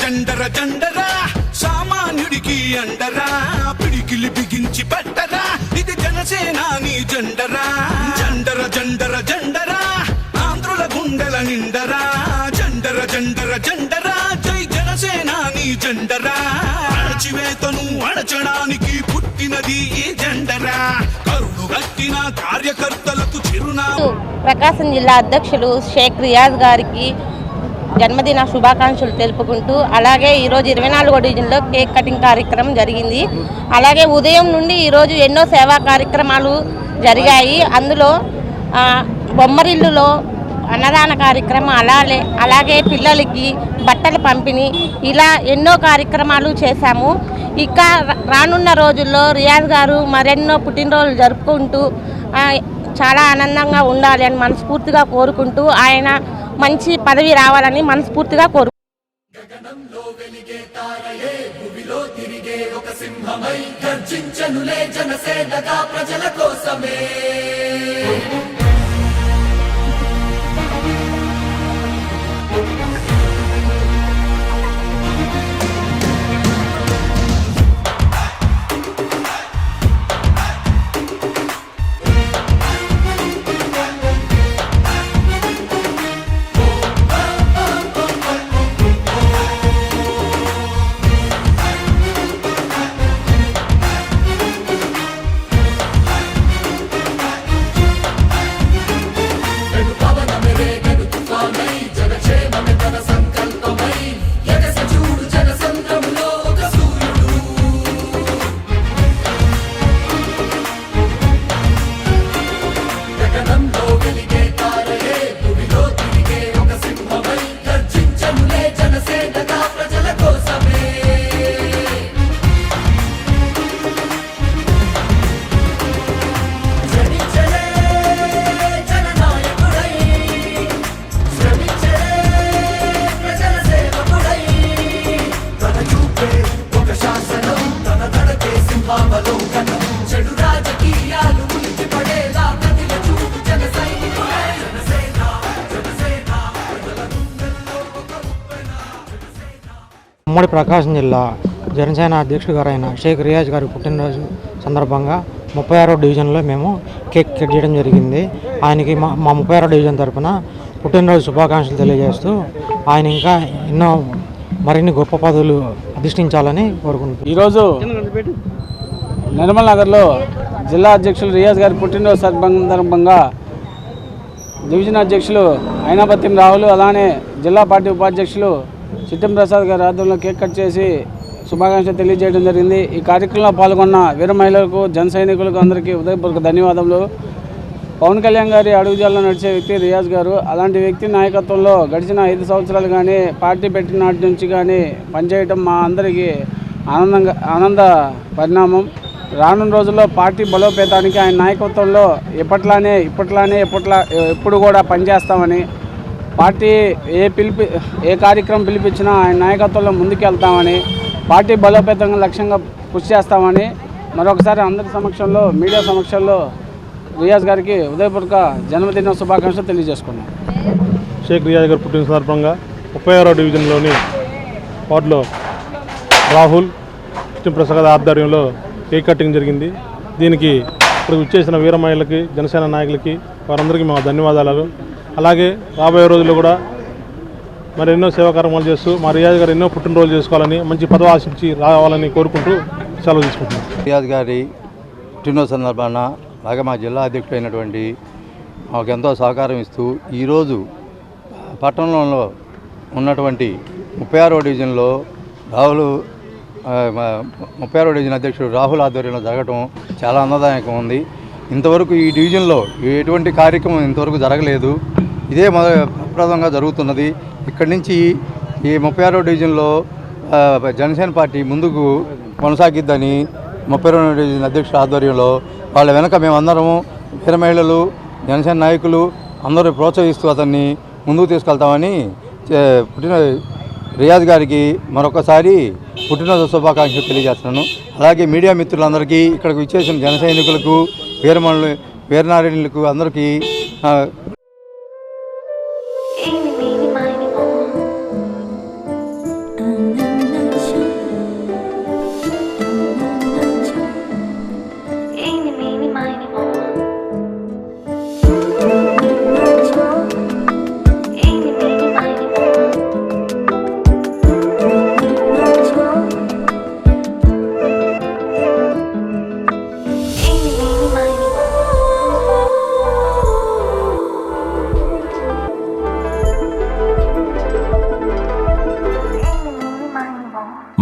జండర జండరా సామాన్యుడికి అండరా పిడికిలి బిగించి పెట్టరా ఇది జనసేనాని జండరా. జండర జండర జండరా ఆంధ్రుల గుండెల నిండరా. జండర జండర జండరా జై జనసేనాని జండరా. అణచివేతను అణచడానికి పుట్టినది ఈ జండరా. కరుడు కట్టిన కార్యకర్తలకు చిరునామా. ప్రకాశం జిల్లా అధ్యక్షులు షేక్ రియాజ్ గారికి జన్మదిన శుభాకాంక్షలు తెలుపుకుంటూ అలాగే ఈరోజు ఇరవై నాలుగో డివిజన్లో కేక్ కటింగ్ కార్యక్రమం జరిగింది. అలాగే ఉదయం నుండి ఈరోజు ఎన్నో సేవా కార్యక్రమాలు జరిగాయి. అందులో బొమ్మరిల్లులో అన్నదాన కార్యక్రమం అలాగే అలాగే పిల్లలకి బట్టల పంపిణీ ఇలా ఎన్నో కార్యక్రమాలు చేశాము. ఇక రానున్న రోజుల్లో రియాజ్ గారు మరెన్నో పుట్టినరోజులు జరుపుకుంటూ చాలా ఆనందంగా ఉండాలి అని మనస్ఫూర్తిగా కోరుకుంటూ ఆయన మంచి పదవి రావాలని మనస్ఫూర్తిగా కోరు ఉమ్మడి ప్రకాశం జిల్లా జనసేన అధ్యక్షుడు గారైన షేక్ రియాజ్ గారి పుట్టినరోజు సందర్భంగా ముప్పై ఆరో డివిజన్లో మేము కేక్ కట్ చేయడం జరిగింది. ఆయనకి మా మా ముప్పై ఆరో డివిజన్ తరపున పుట్టినరోజు శుభాకాంక్షలు తెలియజేస్తూ ఆయన ఇంకా ఎన్నో మరిన్ని గొప్ప పదవులు అధిష్ఠించాలని కోరుకుంటున్నాను ఈరోజు నిర్మల్ నగర్లో జిల్లా అధ్యక్షులు రియాజ్ గారి పుట్టినరోజు సందర్భంగా డివిజన్ అధ్యక్షులు అయినాపత్యం రాహుల్ అలానే జిల్లా పార్టీ ఉపాధ్యక్షులు చిట్టం ప్రసాద్ గారి ఆధ్వర్యంలో కేక్ కట్ చేసి శుభాకాంక్షలు తెలియజేయడం జరిగింది. ఈ కార్యక్రమంలో పాల్గొన్న వీర మహిళలకు జన సైనికులకు అందరికీ ఉదయపూర్వక ధన్యవాదములు. పవన్ కళ్యాణ్ గారి అడుగుజాల్లో నడిచే వ్యక్తి రియాజ్ గారు అలాంటి వ్యక్తి నాయకత్వంలో గడిచిన ఐదు సంవత్సరాలు కానీ పార్టీ పెట్టిన నాటి నుంచి కానీ పనిచేయటం మా అందరికీ ఆనందంగా ఆనంద పరిణామం. రానున్న రోజుల్లో పార్టీ బలోపేతానికి ఆయన నాయకత్వంలో ఎప్పట్లానే ఇప్పట్లానే ఎప్పట్లా ఎప్పుడు కూడా పనిచేస్తామని పార్టీ ఏ పిలిపి ఏ కార్యక్రమం పిలిపించినా ఆయన నాయకత్వంలో ముందుకెళ్తామని పార్టీ బలోపేతంగా లక్ష్యంగా కృషి చేస్తామని మరొకసారి అందరి సమక్షంలో మీడియా సమక్షంలో రియాజ్ గారికి ఉదయపూర్వక జన్మదిన శుభాకాంక్షలు తెలియజేసుకున్నాం. షేక్ రియాజ్ గారు పుట్టిన సందర్భంగా ముప్పై ఆరో డివిజన్లోని వార్డులో రాహుల్ కృష్ణప్రసాద్ ఆధ్వర్యంలో కేక్ కటింగ్ జరిగింది? దీనికి ఇప్పుడు విచ్చేసిన వీరమహిళలకి జనసేన నాయకులకి వారందరికీ మా ధన్యవాదాలు. అలాగే రాబోయే రోజుల్లో కూడా మరి ఎన్నో సేవా కార్యక్రమాలు చేస్తూ మా రియాజ్ గారు ఎన్నో పుట్టినరోజులు చేసుకోవాలని మంచి పదవి ఆశించి రావాలని కోరుకుంటూ సెలవు తీసుకుంటున్నాను రియాజ్ గారి పుట్టినరోజు సందర్భాన అలాగే మా జిల్లా అధ్యక్షుడైనటువంటి మాకు ఎంతో సహకారం ఇస్తూ ఈరోజు పట్టణంలో ఉన్నటువంటి ముప్పై ఆరో డివిజన్లో రావులు ముప్పై ఆరో డివిజన్ అధ్యక్షుడు రాహుల్ ఆధ్వర్యంలో జరగటం చాలా ఆనందదాయకం ఉంది. ఇంతవరకు ఈ డివిజన్లో ఎటువంటి కార్యక్రమం ఇంతవరకు జరగలేదు. ఇదే ప్రప్రదంగా జరుగుతున్నది. ఇక్కడి నుంచి ఈ ముప్పై ఆరో డివిజన్లో జనసేన పార్టీ ముందుకు కొనసాగిద్దని ముప్పై రెండు డివిజన్ అధ్యక్షుడు ఆధ్వర్యంలో వాళ్ళ వెనక మేమందరము వీర మహిళలు జనసేన నాయకులు అందరూ ప్రోత్సహిస్తూ అతన్ని ముందుకు తీసుకెళ్తామని పుట్టిన రియాజ్ గారికి మరొకసారి పుట్టినరోజు శుభాకాంక్షలు తెలియజేస్తున్నాను. అలాగే మీడియా మిత్రులందరికీ ఇక్కడికి విచ్చేసిన జన సైనికులకు వీరమణులు వీరనారాయణులకు అందరికీ